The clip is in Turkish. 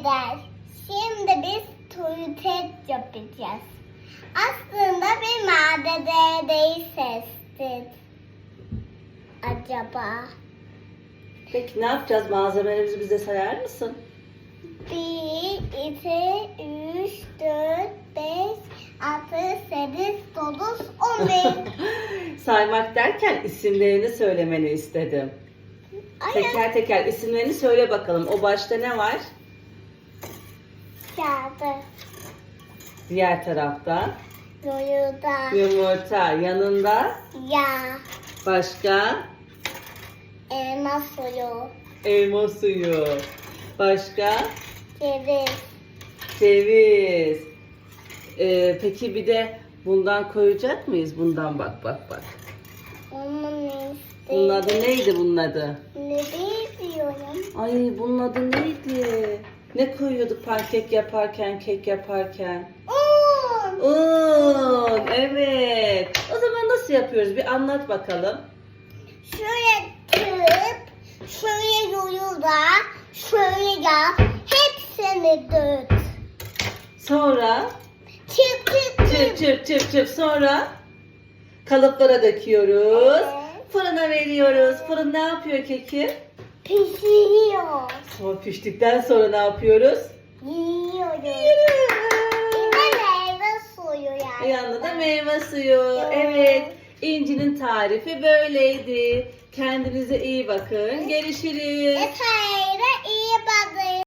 eder. Şimdi biz tuvalet yapacağız. Aslında bir madededeyi sestir. Acaba? Peki ne yapacağız? Malzemelerimizi bize sayar mısın? Bir, iki, üç, dört, beş, altı, sekiz, dokuz, on bir. Saymak derken isimlerini söylemeni istedim. Ay, Teker teker isimlerini söyle bakalım. O başta ne var? Kağıdı, Diğer tarafta yoyuda, yumurta. Yanında yağ, başka elma suyu, elma suyu. Başka ceviz, ceviz. Ee, peki bir de bundan koyacak mıyız? Bundan bak bak bak. onun işte. Bunun adı neydi bunun adı? Ne biliyorum. Ay bunun adı neydi? Ne koyuyorduk pankek yaparken, kek yaparken? Un. Un, evet. O zaman nasıl yapıyoruz? Bir anlat bakalım. Şöyle kırıp, şöyle yoyuda, şöyle yağ, hepsini dök. Sonra çık çırp çık. çırp çırp çırp sonra kalıplara döküyoruz. Evet. Fırına veriyoruz. Fırın ne yapıyor keki? Pişiriyor. Sonra piştikten sonra ne yapıyoruz? Yiyoruz. Bir de meyve suyu yani. Yanında da meyve suyu. Evet. İnci'nin tarifi böyleydi. Kendinize iyi bakın. Görüşürüz. Yeter.